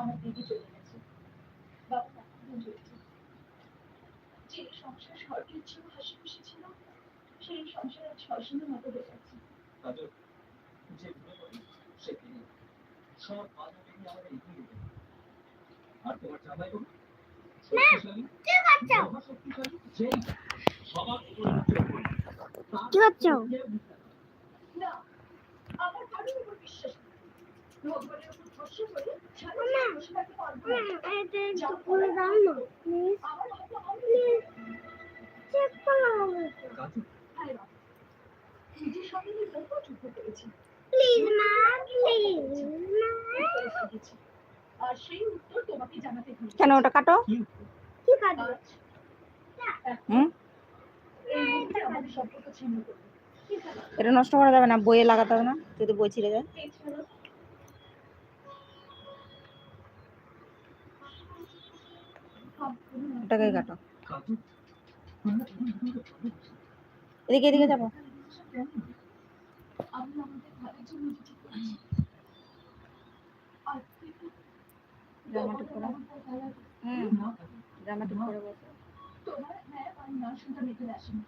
আমার দিদি চলে গেছে। বাবা যে সংসার স্বর্গের চেয়েও হাসি খুশি ছিল সেই সংসার আজ শ্মশানের মতো হয়ে যে সে ফিরে সব বাধা আমাদের এগিয়ে যেতে আর তোমার জামাই বাবু কি পারে না। না আমার কারোর উপর বিশ্বাস কেন ওটা কাটো? কি এটা নষ্ট করা যাবে না, বইয়ে লাগাতে হবে না, যদি বই ছিঁড়ে যায় এছাড়া সম্পূর্ণ ওটাকে কাটো কাজল আমরা তোমার দুটো ভালোবাসি। এদিকে এদিকে যাব আমি আমাদের ভালোর জন্য কিছু করেছি আর কিন্তু জামা ঠিক তোমার করো। আমার উপর দয়া করে হুম না কাজল, জামা ঠিক করে বসো। তোমার হ্যাঁ না শুনতে মেতে আসেনি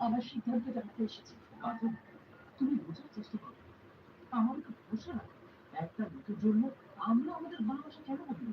আমার সিদ্ধান্ত জানাতে এসেছি। তুমি বোঝার চেষ্টা করো আমার তো না একটা লোকের জন্য আমরা আমাদের ভালোবাসা কেন বদলে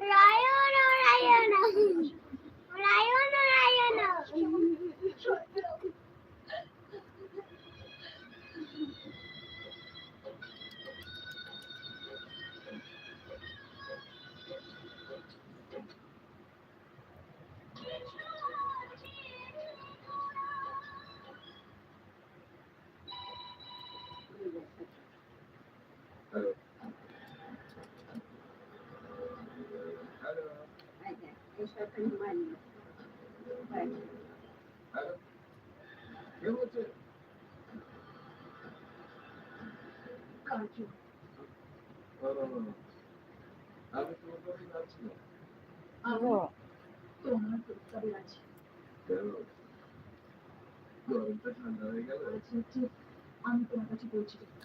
রায়ন রায়ন রায়ন রায়ন আমি তোমার কাছে পৌঁছে দেবো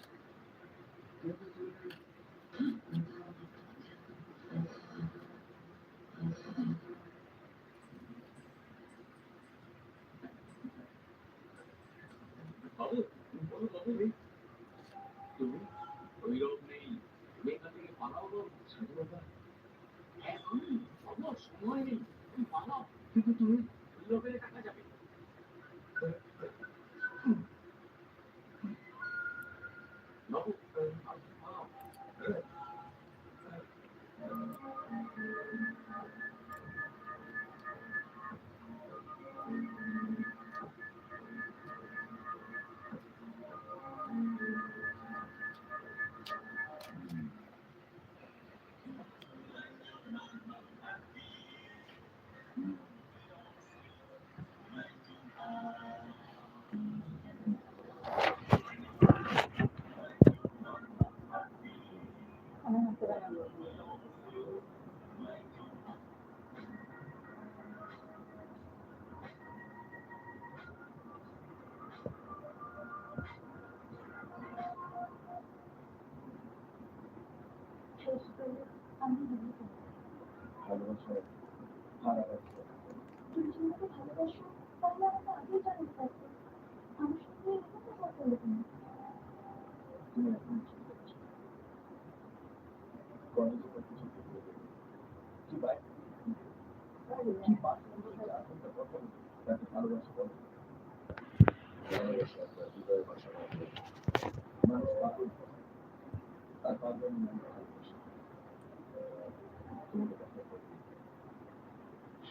ভালোবাসা তাহলে আমরা আগেই জানতে পারতাম আমার সঙ্গে এরকম কথা বলে তুমি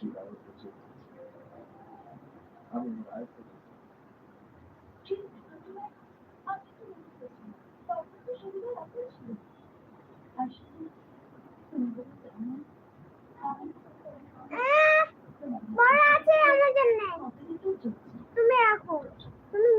she I was with I mean, I বড় আছে আমার তুমি রাখো তুমি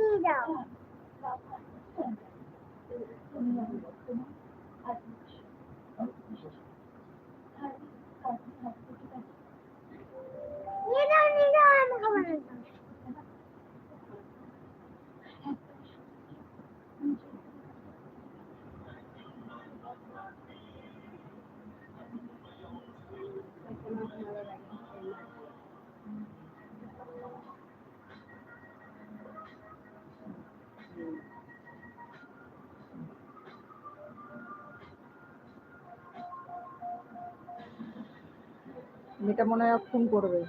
মেয়েটা মনে হয় ফোন করবে।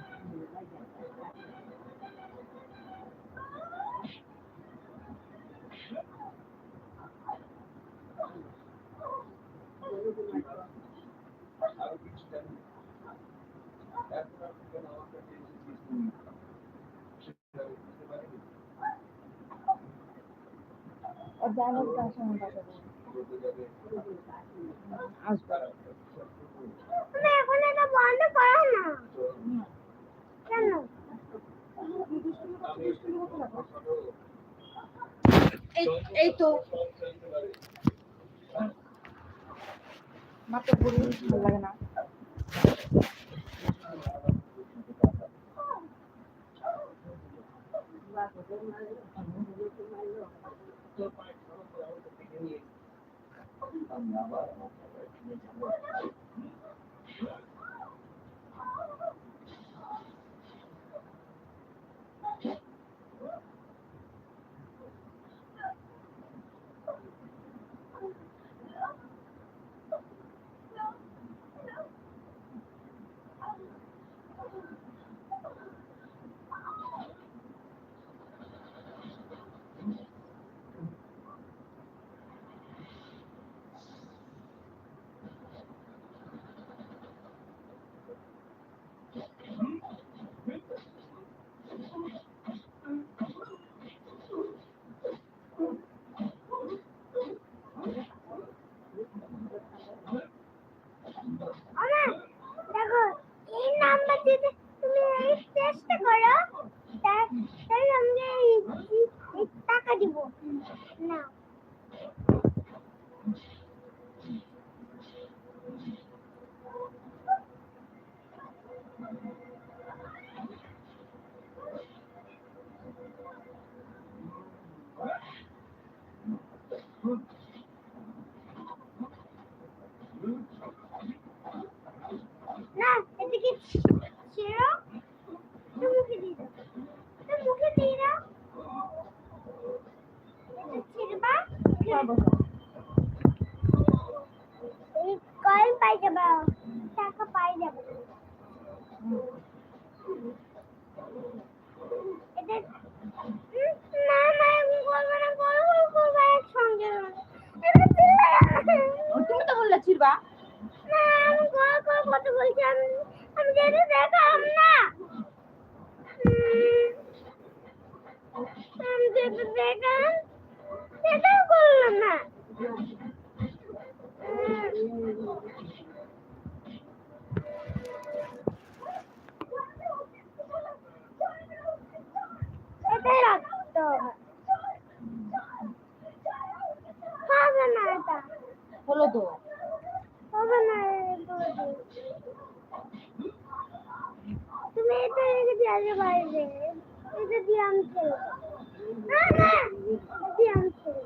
মানে এখন এটা না। কেন? এই তো। হ্যাঁ। মাত্র ভালো লাগে না। হবে না এটা হলো তো হবে না তুমি এটা রেখে দিয়ে আগে বাইরে এটা দিয়ে আমি খেলব না না দিয়ে আমি খেলব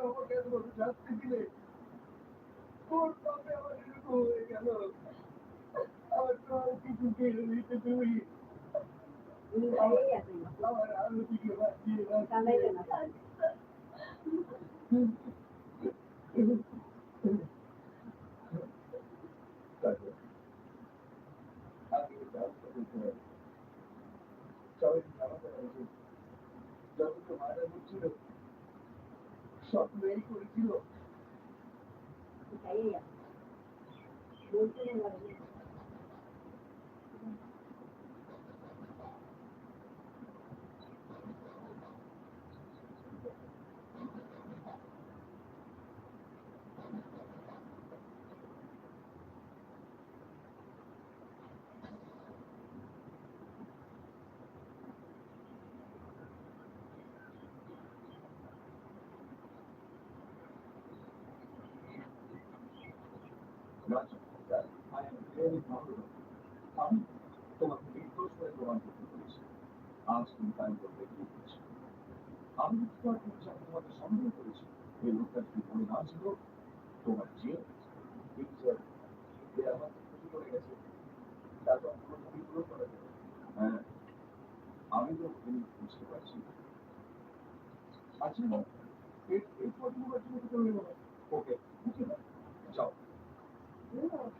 আমাকে শাস্তি দিলে? কোন পাপে আমার এরকম হয়ে গেল? আমার তো আর কিছু কেড়ে নিতে তুমি। আমার আলো দিকে বাঁচিয়ে সবাই জানাতে পারছি তো মারা হচ্ছিল Sorprendente, আমি পেরেছি আজ তুমি তাই করতে পেরেছি আমি তোমার পরিচয় তোমাকে সন্দেহ করেছি এই লোকটা ছিল তোমার যে আমার ক্ষতি করে গেছে তারপর হ্যাঁ আমি তো বুঝতে পারছি আচ্ছা এর এরপর তুমি ওকে Yeah.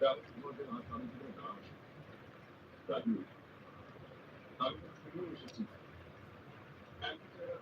তার মধ্যে না স্বামী ছিল না রাজু আমি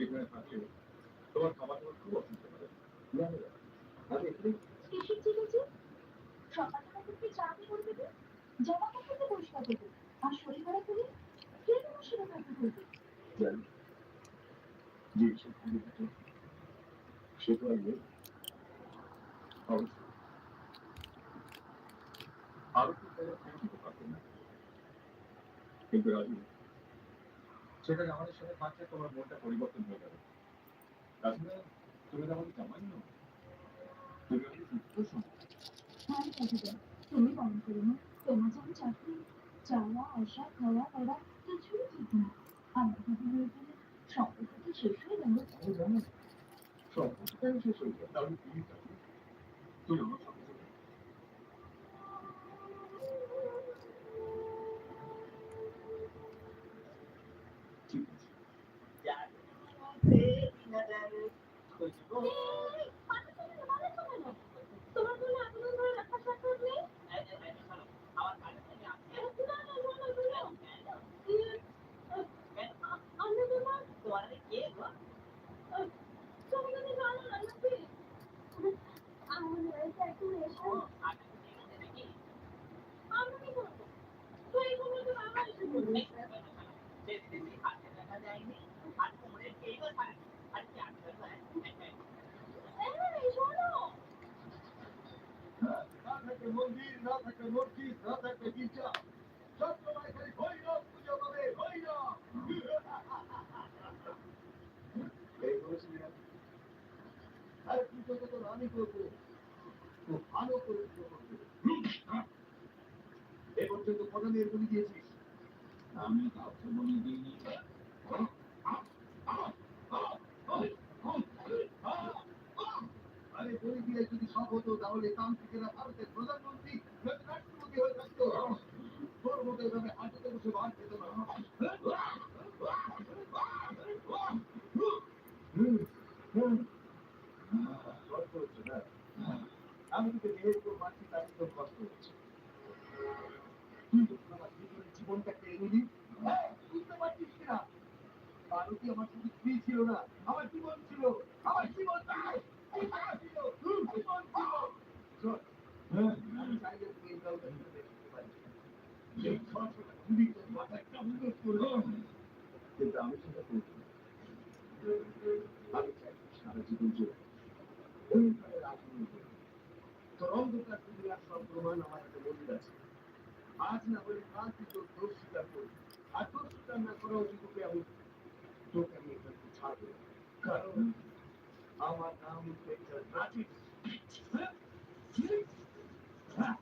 এখানে থাকলে তোমার খাবার দাবার খুব অসুবিধা এখানে কিসের থেকে করে দেবে জামা পরিষ্কার করবে। আর শরীর খারাপ হলে কে তোমার সেবা করতে করবে? জানি। যে সেখানে সে তো আর অবশ্যই। আরও তো তারা ফেরত দিতে কিন্তু রাজু সেখানে আমাদের সাথে থাকলে তোমার মনটা পরিবর্তন হয়ে যাবে। তাছাড়া তুমি তো আমাকে জামাই নও তুমি আমাকে হ্যাঁ তুমি মনে করো না। তোমার যেমন চাকরি চাওয়া আসা খাওয়া পড়া কিছুই ঠিক না। আমার কথা হয়ে গেলে সম্পর্কটা শেষ হয়ে গেল। সম্পর্কটাই শেষ হয়ে যায় তাহলে থাকে তুই আমার মন্দির না থাকে মসজিদ না তো আমি করে পুজো আমি কাউকে বলি দিইনি। আরে দিয়ে যদি সব হতো তাহলে তান্ত্রিকেরা ভারতের প্রধানমন্ত্রী নয়তো রাষ্ট্রপতি হয়ে থাকতো তোর মতো এভাবে হাঁটুতে বসে বার খেত না হুম, হুম। কষ্ট হচ্ছে না? আমি তোকে যেহেতু মানছি তার তোর কষ্ট হচ্ছে তুই তো আমার জীবনের জীবনটা কেড়ে নিলি হ্যাঁ, বুঝতে পারছিস কিনা ভারতী আমার শুধু স্ত্রী ছিল না আমার জীবন ছিল আমার জীবন নাই এই টাকা ছিল হুম, জীবন ছিল শোন, হ্যাঁ, আমি চাইলে তুই এই কাউকে ফেলে দেখতে পারিস না। এই ছশোটা গুলি তোর মাথায় চামড়ে করল। কিন্তু আমি সেটা করব। আমি চাই সারা জীবন জুড়ে ওইভাবে রাজনীতি। তোর অন্ধকার দুনিয়ার সব প্রমাণ আমার কাছে মজুদ আছে আজ না হলে কাল তুই তোর দোষ স্বীকার করবি আর দোষ স্বীকার না করা উচিত তোকে আমি তোকে আমি এখান থেকে ছাড়বো। কারণ আমার নাম ইন্সপেক্টর রাজীব হ্যাঁ? হ্যাঁ।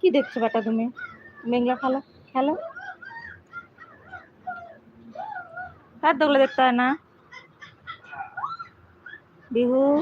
কি দেখছ বেটা তুমি? মেঘলা খেলো খেলো? তার देखता है দেখতে হয়